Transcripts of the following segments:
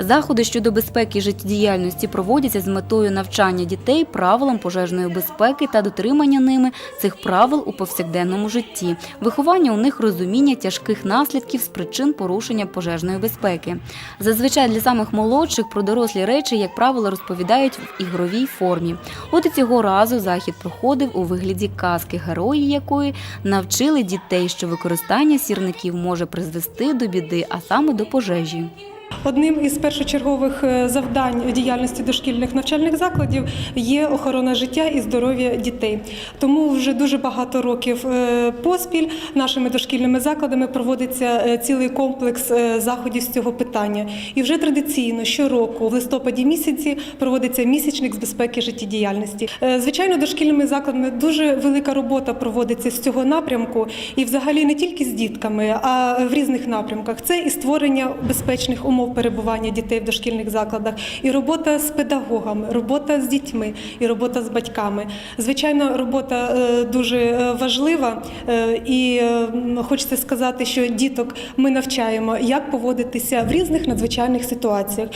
Заходи щодо безпеки життєдіяльності проводяться з метою навчання дітей правилам пожежної безпеки та дотримання ними цих правил у повсякденному житті, виховання у них розуміння тяжких наслідків з причин порушення пожежної безпеки. Зазвичай для самих молодших про дорослі речі, як правило, розповідають в ігровій формі. От і цього разу захід проходив у вигляді казки, герої якої навчили дітей, що використання сірників може призвести до біди, а саме до пожежі. Одним із першочергових е, завдань діяльності дошкільних навчальних закладів є охорона життя і здоров'я дітей. Тому вже дуже багато років е, поспіль нашими дошкільними закладами проводиться е, цілий комплекс заходів з цього питання. І вже традиційно щороку, в листопаді місяці, проводиться місячник з безпеки життєдіяльності. Звичайно, дошкільними закладами дуже велика робота проводиться з цього напрямку, і взагалі не тільки з дітками, а в різних напрямках. Це і створення безпечних умов перебування дітей в дошкільних закладах, і робота з педагогами, робота з дітьми, і робота з батьками. Звичайно, робота е, дуже е, важлива, е, і хочеться сказати, що діток ми навчаємо, як поводитися в різних надзвичайних ситуаціях.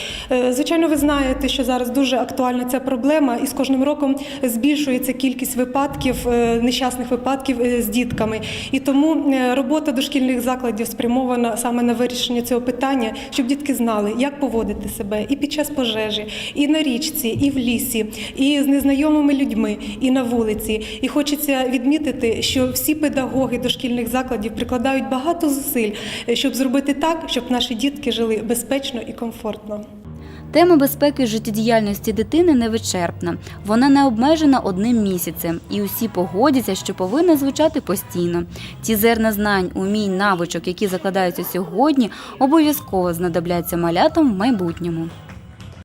Звичайно, ви знаєте, що зараз дуже актуальна ця проблема, і з кожним роком збільшується кількість випадків, нещасних випадків з дітками. І тому робота дошкільних закладів спрямована саме на вирішення цього питання, щоб дітки знали, як поводити себе і під час пожежі, і на річці, і в лісі, і з незнайомими людьми, і на вулиці. І хочеться відмітити, що всі педагоги дошкільних закладів прикладають багато зусиль, щоб зробити так, щоб наші дітки жили безпечно і комфортно. Тема безпеки життєдіяльності дитини невичерпна. Вона не обмежена одним місяцем, і усі погодяться, що повинна звучати постійно. Ті зерна знань, умінь, навичок, які закладаються сьогодні, обов'язково знадобляться малятам в майбутньому.